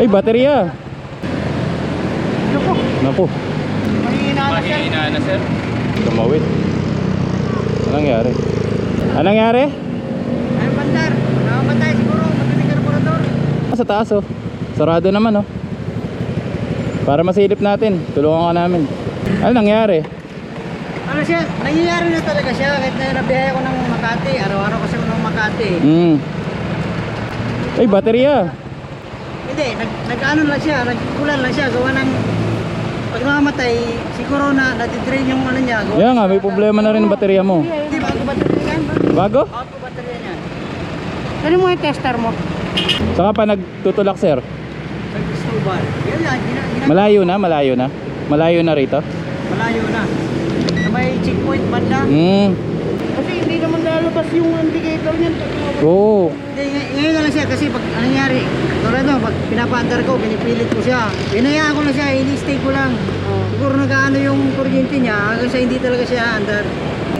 Ay, baterya. Naku, Naku, mahina na siya. Mahina na sir. tumawid. Anong nangyari? Anong nangyari? Ay, bandar. Nakamatay siguro. Matinig karburador. Ah, Sa taas oh. Sarado naman oh. Para masilip natin, tulungan ka namin. Ano nangyari? Ano siya? Nangyayari na talaga siya. Kahit na nabiyahe ko ng Makati. Araw-araw kasi ako ng Makati. Hmm. Ay, baterya. Hindi, nag, nag-ano lang siya. Nagkulan lang siya. Gawa ng... Pag nakamatay, siguro na natidrain yung ano niya. Gawa Kaya nga, may problema na rin ang baterya mo. Hindi, bago baterya yan. Bago? Bago baterya niya. Ano mo yung tester mo? Saka pa nagtutulak sir. Nag-snowball. Yan yan. Gina, Malayo na, malayo na. Malayo na rito. malayo na. Sa may checkpoint banda. Hmm. Lalabas yung indicator niyan. Oo. Ngay- ngayon na lang siya kasi pag ano nangyari, tulad no, pag pinapaandar ko, pinipilit ko siya. Pinayaan ko lang siya, ini-stay ko lang. Siguro nag-ano yung kuryente niya, hanggang sa hindi talaga siya andar.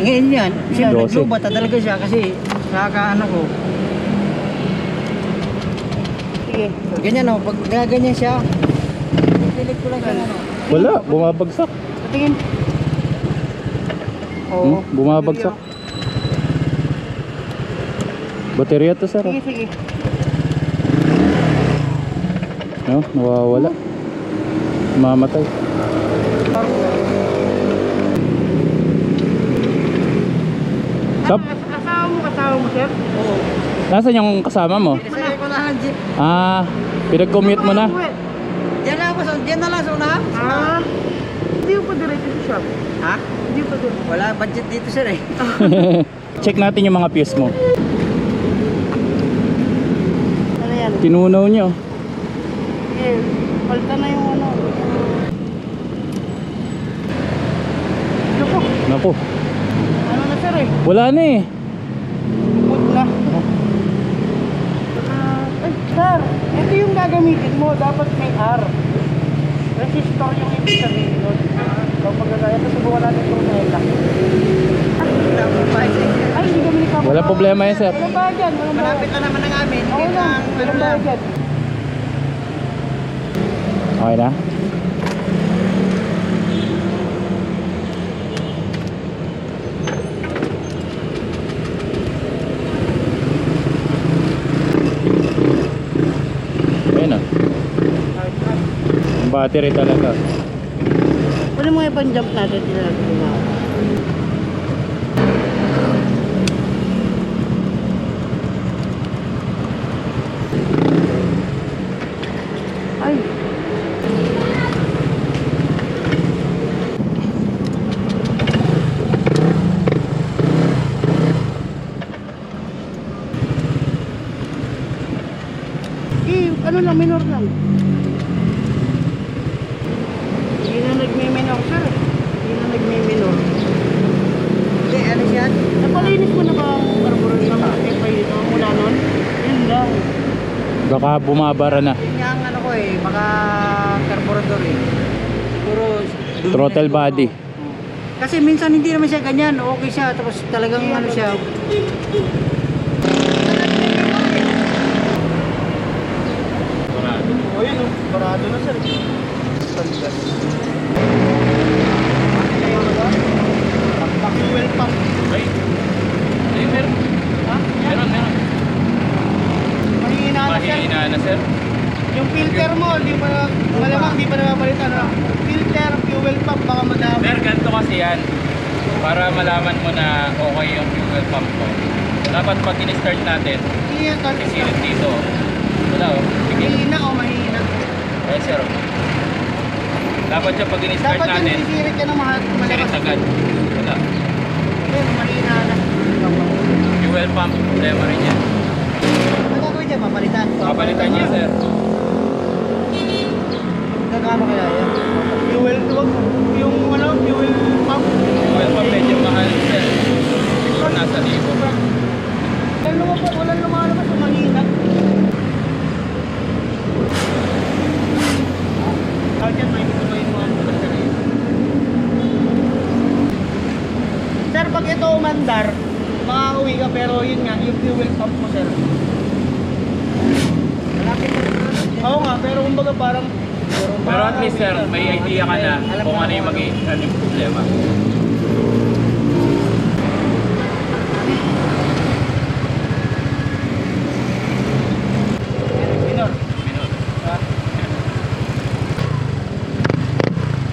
Ngayon yan, siya Dose. naglubata talaga siya kasi nakakaano ko. Sige. Ganyan no, pag gaganyan siya, pinipilit ko lang siya ano. Wala, bumabagsak. Patingin. Hmm, bumabagsak. Baterya to sir. Sige, sige. No, nawawala. Mamatay. Sab, Kasama mo, kasama mo, sir? Oo. nasaan yung kasama mo? Kasi ko lang ang jeep. Ah, pinag-commute mo na. Diyan lang ako, diyan na lang sa unahan. Ah, hindi ko pa diretso sa shop. Ha? Hindi pa diretso. Wala budget dito sir eh. Check natin yung mga fuse mo. Ano yan? Tinunaw nyo. Sige, palta na yung ano. Naku, Naku, ano na sir eh. wala na eh. Put na. Ah, ay, sir, ito yung gagamitin mo. Dapat may R. Resistor yung ibig sabihin nun. Kapag gagaya, subukan natin itong tela. Ay, hindi kami nagpapagawa. Wala problema yan, sir. Walang bayad. Malapit na naman ang amin. Oo lang, lang, walang lang. bayad. Okay na? Ayun ah. Ang battery talaga. Ano mo ibang jump natin tinatapos na? Ay! Eh, ano lang, minor lang. Hindi na nagme-minor, sir. Hindi na nagme-minor. Hindi, ano siya? Napalinis mo na ba ang carburetor ng FI dito mula nun? Yun lang. Baka bumabara na. Yun nga ang ano ko eh, baka carburetor eh. Siguro... dumi Throttle body. Kasi minsan hindi naman siya ganyan, okay siya, tapos talagang ano siya. Oh. barado na sir. Fuel pump. Ay. Ay, meron. Ha? Meron, meron. Mahina na na sir. Yung filter mo, hindi pa malamang hindi pa napapalitan. Ano? Filter, fuel pump, baka madami. Sir, ganito kasi yan. Para malaman mo na okay yung fuel pump ko. Dapat pag in-start natin, kasi sisilip dito. Wala oh. Mahina o mahina. Ayan sir. Dapat siya pag in-start Dapat yung natin, sisirit ka ng mahal. sirit Malakas. agad. Wala. Ayun, mahina na. Fuel pump, problema rin yan. Ano gagawin niya? Papalitan. Kapalitan niya sir. Nagkano kaya yan? Fuel, wag, yung ano. Fuel pump medyo mahal sir. Siguro nasa libo. Walang lumabas, walang lumalabas sa mahina. Kahit yan, may gusto yung mga sir. Sir, pag ito umandar, makakauwi ka pero yun nga, yung fuel pump mo sir. Oo nga, pero kumbaga parang Pero at least sir, may idea ka na kung ano yung mag ano yung problema. minor. Minor.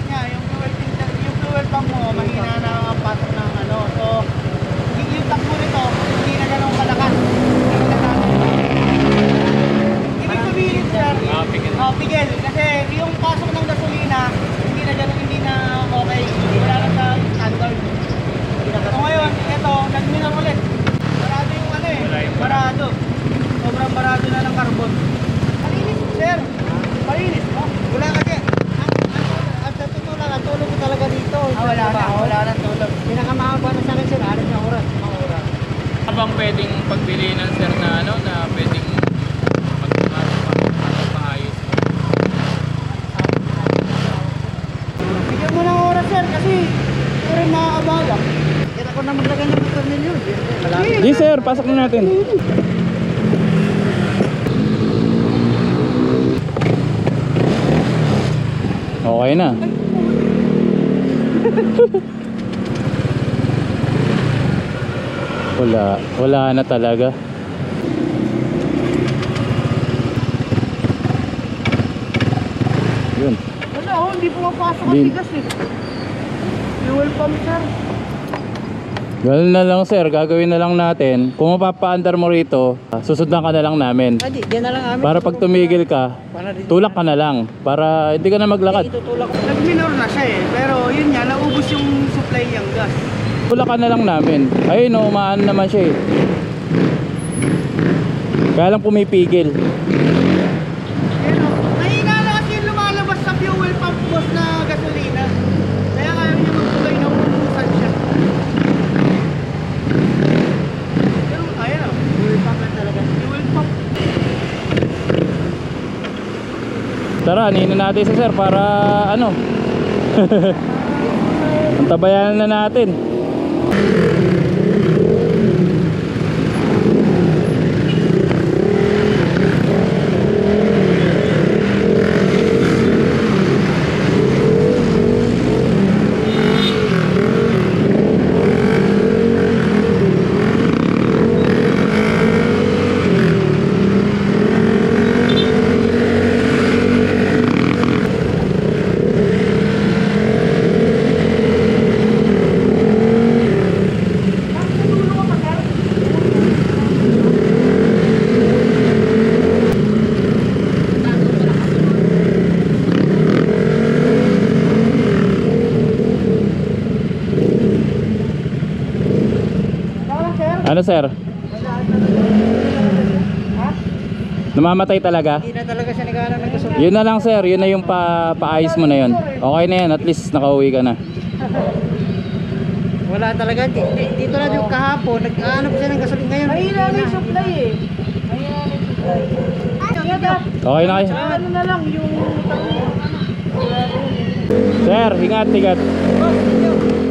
Nga, yung fuel filter, yung fuel pump mo, mahina na ang pasok ng ano. So, yung, yung takbo nito, hindi na ganun kalakas. Ibig sabihin, sir, Ah, pigil. Oh, pigil. Kasi yung pasok ng gasolina, hindi na ganun, hindi na okay. Wala na sa standard. So ngayon, ito, nag-minor ulit. Barado yung ano eh. Wala yung barado. Sobrang barado na ng carbon. Malinis, sir. Malinis, no? Wala kasi. Ang, ang, ang sa totoo lang, ang tulog ko talaga dito. Ah, wala na. Wala na tulog. Pinakamahaba na sa akin sir, alas na oras. Mga oras. Ano bang pwedeng pagbili ng sir na ano na pwedeng magpaayos mo? Bigyan mo ng oras, sir, kasi ito rin nakakabala. Kaya ako na maglagay ng motor ninyo. Malapit. Di sir, pasok na natin. Okay na. wala, wala na talaga. Yun. Wala, oh, hindi pumapasok ang bigas eh. Fuel pump, sir. Ganun na lang sir, gagawin na lang natin. Kung mapapaandar mo rito, susundan ka na lang namin. Hindi, diyan na lang amin. Para pag tumigil ka, Para tulak ka na lang. Para hindi ka na maglakad. Itutulak ko. Nag-minor na siya eh. Pero yun nga, naubos yung supply niyang gas. Tulak ka na lang namin. Ayun no, umaan naman siya eh. Kaya lang pumipigil. Pero, mahina na kasi yung lumalabas sa fuel pump boss na gasolina. Kaya kaya niya magtuloy na umuusan siya. Pero, ayan o. Fuel pump lang talaga. Fuel pump. Tara, nino natin sa sir para ano. Antabayan na natin. Tama, sir. Ano sir? Namamatay talaga? Hindi na talaga siya naghahanap ng gasolina. Yun na lang sir, yun na yung pa paayos mo na yun. Okay na yan, at least nakauwi ka na. Wala talaga. Di- di- Dito na yung kahapon, naghahanap siya ng gasolina ngayon. Mahina na yung supply eh. Mahina na yung supply. Okay na kayo? Ano na lang, yung... Ano, Sir, ingat, ingat. Oh,